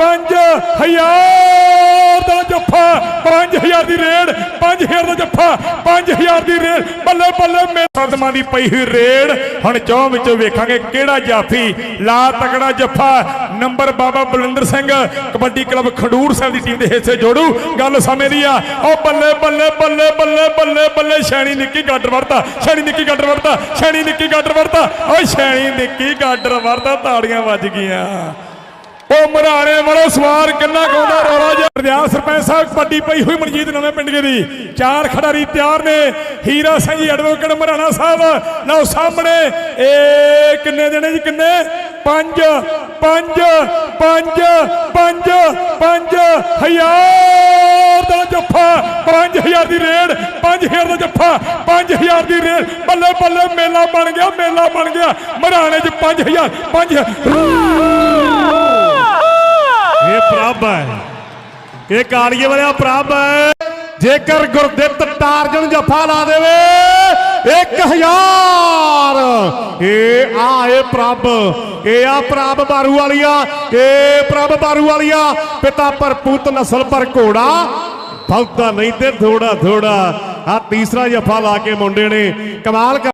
5000 ਦਾ ਜੱਫਾ 5000 ਦੀ ਰੇਡ 5000 ਦਾ ਜੱਫਾ 5000 ਦੀ ਰੇਡ। ਬੱਲੇ ਬੱਲੇ ਮੇ ਸਦਮਾਂ ਦੀ ਪਈ ਹੋਈ ਰੇਡ। ਹੁਣ ਚੌਂ ਵਿੱਚੋਂ ਵੇਖਾਂਗੇ ਕਿਹੜਾ ਜਾਫੀ, ਲਾ ਤਕੜਾ ਜੱਫਾ। ਨੰਬਰ ਬਾਬਾ ਬਲਿੰਦਰ ਸਿੰਘ, ਕਬੱਡੀ ਕਲੱਬ ਖਡੂਰ ਸਾਹਿਬ ਦੀ ਟੀਮ ਦੇ ਹਿੱਸੇ ਜੋੜੂ। ਗੱਲ ਸਮੇਂ ਦੀ ਆ। ਉਹ ਬੱਲੇ ਬੱਲੇ ਬੱਲੇ ਬੱਲੇ ਬੱਲੇ ਬੱਲੇ ਸ਼ੈਣੀ ਨਿੱਕੀ ਗਾਡਰ ਵੜਤਾ ਸ਼ੈਣੀ ਨਿੱਕੀ ਗਾਡਰ ਵੜਤਾ ਸ਼ੈਣੀ ਨਿੱਕੀ ਗਾਡਰ ਵੜਤਾ ਓਏ ਸ਼ੈਣੀ ਨਿੱਕੀ ਗਾਡਰ ਵੜਤਾ ਤਾੜੀਆਂ ਵੱਜ ਗਈਆਂ। ਉਹ ਮਰਾਣੇ ਵਾਲੋ ਸਵਾਰ ਕਿੰਨਾ ਗਾਉਂਦਾ ਰੌਲਾ ਜਿਹਾ। ਹਰਦਿਆਲ ਸਰਪੰਚ ਸਾਹਿਬ, ਕਬੱਡੀ ਪਈ ਹੋਈ ਮਨਜੀਤ ਨਵੇਂ ਪਿੰਡ ਦੀ। ਚਾਰ ਖਿਡਾਰੀ ਤਿਆਰ ਨੇ। ਹੀਰਾ ਸਿੰਘ ਜੀ ਐਡਵੋਕੇਟ ਮਰਾਣਾ ਸਾਹਿਬ। ਲਓ ਸਾਹਮਣੇ, ਇਹ ਕਿੰਨੇ ਦੇਣੇ ਜੀ, ਕਿੰਨੇ? ਪੰਜ ਪੰਜ ਪੰਜ ਪੰਜ ਪੰਜ। ਹਜ਼ਾਰ ਦਾ ਜੱਫਾ 5000 ਦੀ ਰੇਡ 5000 ਦਾ ਜੱਫਾ 5000 ਦੀ ਰੇਡ। ਬੱਲੇ ਬੱਲੇ ਮੇਲਾ ਬਣ ਗਿਆ, ਮੇਲਾ ਬਣ ਗਿਆ। ਮਰਾਣੇ ਚ 5000 5000 ਇਹ ਪ੍ਰਭ ਹੈ। ਇਹ ਕਾਲੀਏ ਵਾਲਿਆ ਪ੍ਰਭ ਹੈ। ਜੇਕਰ ਗੁਰਦਿੱਤ ਟਾਰਜਨ ਜੱਫਾ ਲਾ ਦੇਵੇ 1000 ਇਹ ਆ ਪ੍ਰਭ। ਇਹ ਆ ਪ੍ਰਭ ਬਾਰੂ ਵਾਲੀਆ। ਇਹ ਪ੍ਰਭ ਬਾਰੂ ਵਾਲੀਆ। ਪਿਤਾ ਪਰ ਪੁੱਤ ਨਸਲ ਪਰ ਘੋੜਾ। ਬਹੁਤਾ ਨਹੀਂ ਤੇ ਥੋੜਾ ਥੋੜਾ ਆ ਤੀਸਰਾ ਜੱਫਾ ਲਾ ਕੇ ਮੁੰਡੇ ਨੇ। ਕਮਾਲ ਕਰ